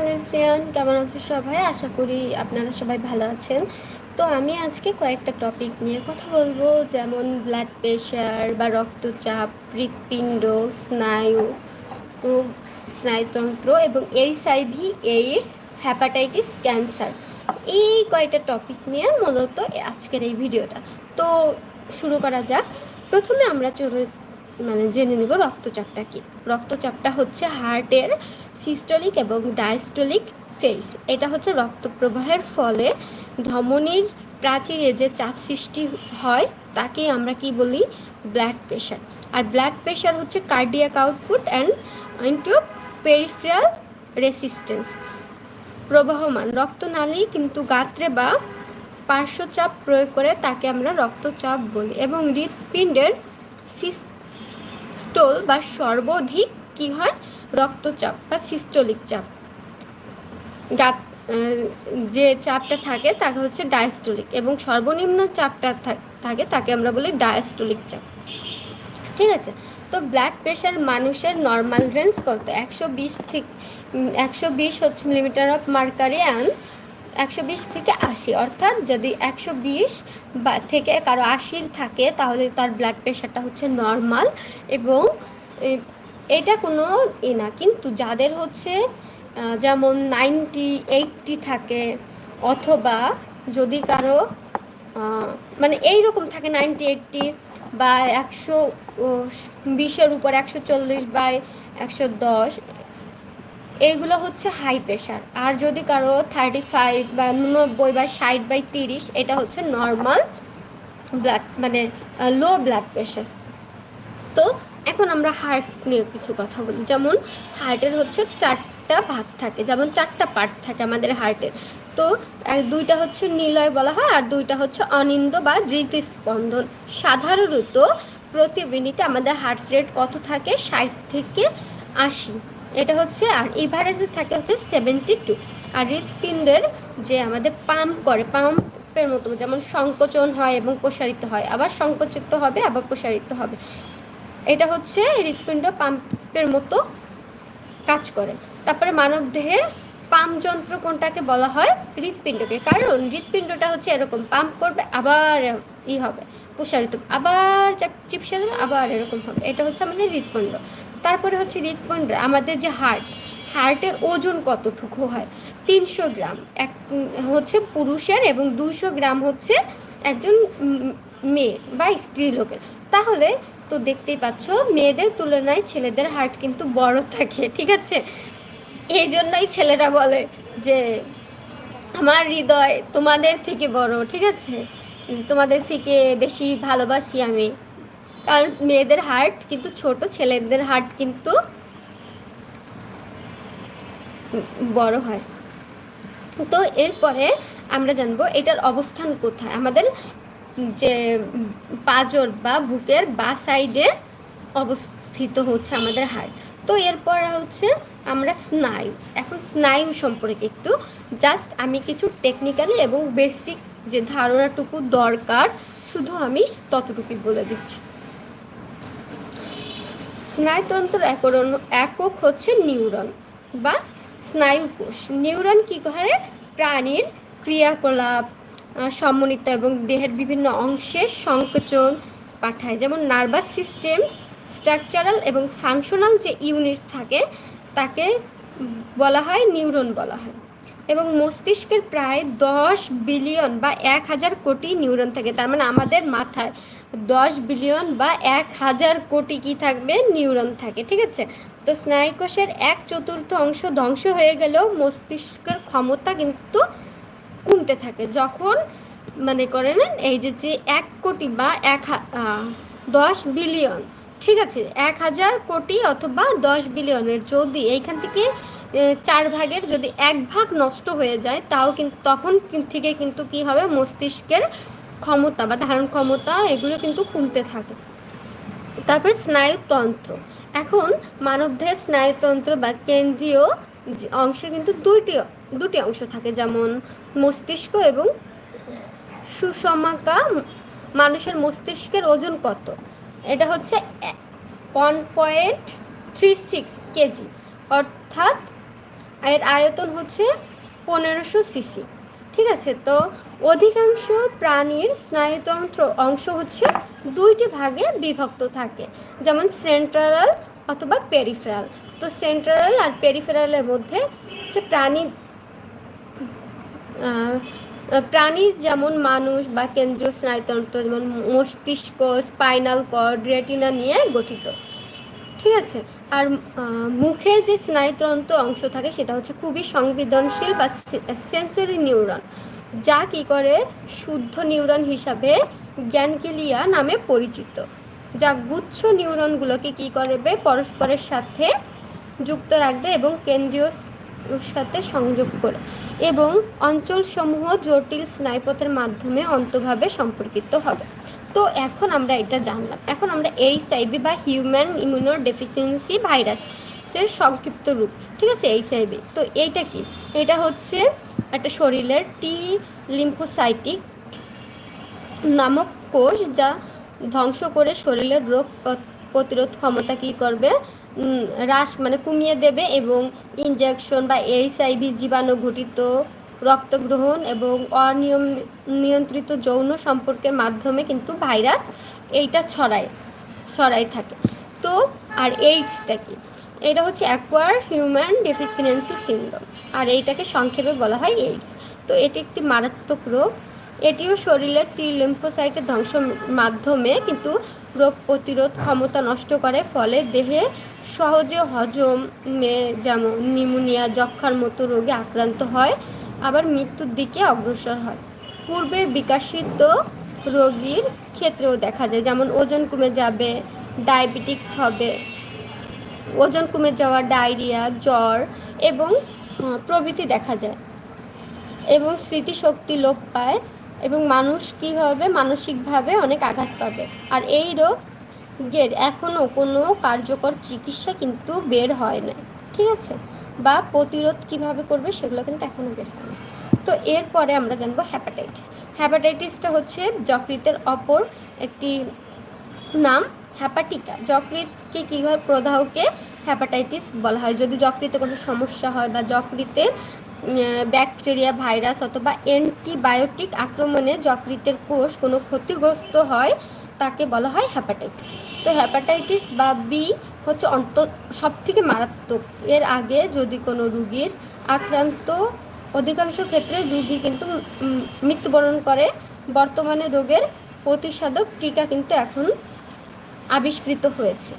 Hello কেমন আছো সবাই? আশা করি আপনারা সবাই ভালো আছেন। তো আমি আজকে কয়েকটা টপিক নিয়ে কথা বলব, যেমন ব্লাড প্রেশার বা রক্তচাপ, হৃৎপিণ্ড, স্নায়ু স্নায়ুতন্ত্র এবং এইচআইভি এইডস হ্যাপাটাইটিস ক্যান্সার এই কয়েকটা টপিক নিয়ে মূলত আজকের এই ভিডিওটা। তো শুরু করা যাক। প্রথমে আমরা মানে জেনে নেব রক্তচাপটা কি। রক্তচাপটা হচ্ছে হার্টের সিস্টোলিক এবং ডায়াস্টোলিক ফেস এটা হচ্ছে রক্ত প্রবাহের ফলে ধমনির প্রাচীরে যে চাপ সৃষ্টি হয় তাকেই আমরা কি বলি? ব্লাড প্রেশার আর ব্লাড প্রেশার হচ্ছে cardiac output and into peripheral resistance প্রবাহমান, রক্তনালী কিন্তু গাত্রে বা পার্শ্বচাপ প্রয়োগ করে তাকে আমরা রক্তচাপ বলি এবং হৃৎপিণ্ডের সিস্টোল বা সর্বাধিক কি হয়? রক্তচাপ বা সিস্টোলিক চাপ। গাত যে চাপটা থাকে তাকে হচ্ছে ডায়াস্টোলিক এবং সর্বনিম্ন চাপটা থাকে তাকে আমরা বলি ডায়াস্টোলিক চাপ। ঠিক আছে? তো ব্লাড প্রেশার মানুষের নর্মাল রেঞ্জ কত? একশো বিশ থেকে একশো বিশ হচ্ছে মিলিমিটার অফ মার্কারি অ্যান্ড একশো বিশ থেকে আশি, অর্থাৎ যদি একশো বিশ বা থেকে কারও আশির থাকে, তাহলে তার ব্লাড প্রেশারটা হচ্ছে নর্মাল এবং এটা কোনো এ না। কিন্তু যাদের হচ্ছে যেমন নাইনটি, এইটটি থাকে অথবা যদি কারও মানে এই রকম থাকে নাইনটি, এইটটি বা একশো বিশের উপর একশো চল্লিশ বাই একশো দশ এইগুলো হচ্ছে হাই প্রেশার আর যদি কারও থার্টি ফাইভ বা নব্বই বা ষাট বাই তিরিশ, এটা হচ্ছে নর্মাল ব্লাড মানে লো ব্লাড প্রেশার তো এখন আমরা হার্ট নিয়ে কিছু কথা বলি। যেমন হার্টের হচ্ছে চারটা ভাগ থাকে, যেমন চারটা পার্ট থাকে আমাদের হার্টের তো দুইটা হচ্ছে নিলয় বলা হয়, আর দুইটা হচ্ছে অনিন্দ বা হৃদস্পন্দন। সাধারণত প্রতি মিনিটে আমাদের হার্ট রেট কত থাকে? ষাট থেকে আশি। এটা হচ্ছে, আর এভারেজে থাকে হচ্ছে সেভেন্টি টু আর হৃৎপিণ্ডের যে আমাদের পাম্প করে পাম্পের মতো, যেমন সংকোচন হয় এবং প্রসারিত হয়, আবার সংকোচিত হবে, আবার প্রসারিত হবে। এটা হচ্ছে হৃৎপিণ্ড পাম্পের মতো কাজ করে। তারপরে মানব দেহের পাম্প যন্ত্র কোনটাকে বলা হয়? হৃৎপিণ্ডকে। কারণ হৃৎপিণ্ডটা হচ্ছে এরকম পাম্প করবে, আবার ই হবে, প্রসারিত, আবার চিপসে আবার এরকম হবে। এটা হচ্ছে আমাদের হৃৎপিণ্ড। তারপরে হচ্ছে হৃৎপিণ্ড, আমাদের যে হার্ট হার্টের ওজন কতটুকু হয়? তিনশো গ্রাম। এক, হচ্ছে পুরুষের এবং দুশো গ্রাম হচ্ছে একজন মেয়ে বা স্ত্রী লোকের। তাহলে তো দেখতেই পাচ্ছ, মেয়েদের তুলনায় ছেলেদের হার্ট কিন্তু বড় থাকে, ঠিক আছে? এই জন্যই ছেলেরা বলে যে, আমার হৃদয় তোমাদের থেকে বড়, ঠিক আছে? তোমাদের থেকে বেশি ভালোবাসি আমি। কারণ মেয়েদের হার্ট কিন্তু ছোট, ছেলেদের হার্ট কিন্তু বড় হয়। তো এরপরে আমরা জানব এটার অবস্থান কোথায়? আমাদের যে পাজর বা বুকের বা সাইডে অবস্থিত হচ্ছে আমাদের হার্ট তো এরপরে হচ্ছে আমরা স্নায়ু। এখন স্নায়ু সম্পর্কে একটু। জাস্ট আমি কিছু টেকনিক্যালি এবং বেসিক যে ধারণাটুকু দরকার, শুধু আমি ততটুকুই বলে দিচ্ছি। স্নায়ুতন্ত্র একরণ, একক হচ্ছে নিউরন বা স্নায়ুকোষ। নিউরন কী করে? প্রাণীর ক্রিয়াকলাপ সমন্বিত এবং দেহের বিভিন্ন অংশের সংকোচন পাঠায়। যেমন নার্ভাস সিস্টেম, স্ট্রাকচারাল এবং ফাংশনাল যে ইউনিট থাকে, তাকে বলা হয়, নিউরন বলা হয়। এবং মস্তিষ্কের প্রায় দশ বিলিয়ন বা এক হাজার কোটি নিউরন থাকে। তার মানে আমাদের মাথায় দশ বিলিয়ন বা এক হাজার কোটি কি থাকবে? নিউরন থাকে, ঠিক আছে? তো স্নায়ুকোষের এক চতুর্থ অংশ ধ্বংস হয়ে গেলেও মস্তিষ্কের ক্ষমতা কিন্তু কমতে থাকে। যখন মানে করে নেন এই যে যে এক কোটি বা এক দশ বিলিয়ন, ঠিক আছে? এক হাজার কোটি অথবা দশ বিলিয়নের যদি এইখান থেকে চার ভাগের যদি এক ভাগ নষ্ট হয়ে যায়, তাও কিন্তু তখন থেকে কিন্তু কি হবে? মস্তিষ্কের ক্ষমতা বা ধারণ ক্ষমতা এগুলো কিন্তু কমতে থাকে। তারপর স্নায়ুতন্ত্র। এখন মানবদেহের স্নায়ুতন্ত্র বা কেন্দ্রীয় অংশে কিন্তু দুইটি, দুটি অংশ থাকে, যেমন মস্তিষ্ক এবং সুষমাকা মানুষের মস্তিষ্কের ওজন কত? এটা হচ্ছে one point three six kg. অর্থাৎ এর আয়তন হচ্ছে পনেরোশো সিসি। ঠিক আছে? তো অধিকাংশ প্রাণীর স্নায়ুতন্ত্র অংশ হচ্ছে দুইটি ভাগে বিভক্ত থাকে, যেমন সেন্ট্রাল অথবা পেরিফেরাল। তো সেন্ট্রাল আর পেরিফেরালের মধ্যে হচ্ছে প্রাণী প্রাণী যেমন মানুষ বা কেন্দ্রীয় স্নায়ুতন্ত্র যেমন মস্তিষ্ক, স্পাইনাল কর্ড, রেটিনা নিয়ে গঠিত। ঠিক আছে? আর মুখের যে স্নায়ুতন্ত্র অংশ থাকে সেটা হচ্ছে খুবই সংবেদনশীল বা সেন্সরি নিউরন। যা কি করে শুদ্ধ নিউরন হিসাবে জ্ঞানকিলিয়া নামে পরিচিত, যা গুচ্ছ নিউরনগুলোকে কি করবে, পরস্পরের সাথে যুক্ত রাখবে এবং কেন্দ্রীয় সাথে সংযোগ করে এবং অঞ্চলসমূহ জটিল স্নায়ুপথের মাধ্যমে অন্তভাবে সম্পর্কিত হবে। তো এখন আমরা এটা জানলাম। এখন আমরা এইচআইভি বা হিউম্যান ইমিউনো ডেফিসিয়েন্সি ভাইরাস এর সংক্ষিপ্ত রূপ, ঠিক আছে, এইচআইভি। তো এইটা কি? এটা হচ্ছে একটা শরীরের টি লিম্ফোসাইটিক নামক কোষ যা ধ্বংস করে শরীরের রোগ প্রতিরোধ ক্ষমতা কী করবে? হ্রাস মানে কমিয়ে দেবে এবং ইনজেকশন বা এইচআইভি জীবাণু ঘটিত রক্তগ্রহণ এবং অনিয়ম, নিয়ন্ত্রিত যৌন সম্পর্কের মাধ্যমে কিন্তু ভাইরাস এইটা ছড়ায় ছড়াই থাকে। তো, আর এইডসটা কি? এটা হচ্ছে অ্যাকোয়ার হিউম্যান ডেফিসিয়েন্সি সিন্ড্রোম আর এইটাকে সংক্ষেপে বলা হয় এইডস তো এটি একটি মারাত্মক রোগ। এটিও শরীরের টি লিম্ফোসাইটের ধ্বংস মাধ্যমে কিন্তু রোগ প্রতিরোধ ক্ষমতা নষ্ট করে, ফলে দেহে সহজে হজমে যেমন নিউমোনিয়া যক্ষার মতো রোগে আক্রান্ত হয়, আবার মৃত্যুর দিকে অগ্রসর হয়। পূর্বে বিকাশিত রোগীর ক্ষেত্রেও দেখা যায়, যেমন ওজন কমে যাবে ডায়াবেটিক্স হবে ওজন কমে যাওয়া, ডায়রিয়া, জ্বর এবং প্রভৃতি দেখা যায় এবং স্মৃতিশক্তি লোপ পায় এবং মানুষ কী হবে মানসিকভাবে অনেক আঘাত পাবে। আর এই রোগের এখনও কোনো কার্যকর চিকিৎসা কিন্তু বের হয় না ঠিক আছে? বা প্রতিরোধ কীভাবে করবে সেগুলো কিন্তু এখনও বের হয় না তো এরপরে আমরা জানব হ্যাপাটাইটিস হ্যাপাটাইটিসটা হচ্ছে যকৃতের অপর একটি নাম। হ্যাপাটিকা যকৃতকে কী হয় প্রদাহকে হ্যাপাটাইটিস বলা হয়? যদি যকৃতে কোনো সমস্যা হয় বা যকৃতে ব্যাকটেরিয়া, ভাইরাস অথবা অ্যান্টিবায়োটিক আক্রমণে যকৃতের কোষ কোনো ক্ষতিগ্রস্ত হয়, তাকে বলা হয় হ্যাপাটাইটিস তো হ্যাপাটাইটিস বা বি হচ্ছে অন্ত, সবথেকে মারাত্মক। এর আগে যদি কোনো রুগীর আক্রান্ত, অধিকাংশ ক্ষেত্রে রুগী কিন্তু মৃত্যুবরণ করে। বর্তমানে রোগের প্রতিষেধক টিকা কিন্তু এখন আবিষ্কৃত হয়েছে।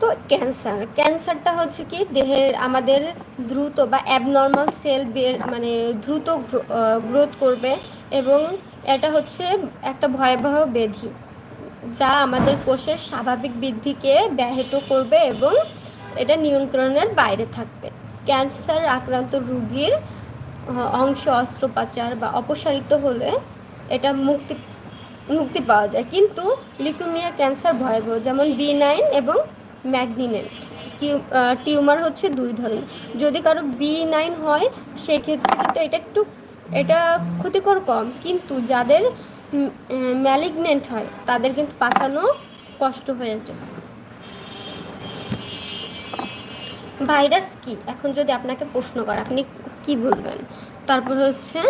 তো ক্যান্সার, ক্যান্সারটা হচ্ছে কি, দেহের আমাদের দ্রুত বা অ্যাবনর্মাল সেল মানে দ্রুত গ্রোথ করবে এবং এটা হচ্ছে একটা ভয়াবহ ব্যাধি যা আমাদের কোষের স্বাভাবিক বৃদ্ধিকে ব্যাহত করবে এবং এটা নিয়ন্ত্রণের বাইরে থাকবে। ক্যান্সার আক্রান্ত রোগীর অংশ, অস্ত্রোপচার বা অপসারিত হলে এটা মুক্তি মুক্তি পাওয়া যায়। কিন্তু লিকুমিয়া ক্যান্সার ভয়াবহ, যেমন বি নাইন এবং ম্যাগনিনেন্ট টিউমার হচ্ছে দুই ধরনের। যদি কারও বি নাইন হয়, সেক্ষেত্রে কিন্তু এটা একটু, এটা ক্ষতিকর কম। কিন্তু যাদের ম্যালিগনেন্ট হয়, তাদের কিন্তু পাঠানো কষ্ট হয়ে যায়। ভাইরাস কি? এখন যদি আপনাকে প্রশ্ন করে, আপনি কি বলবেন? তারপর হচ্ছে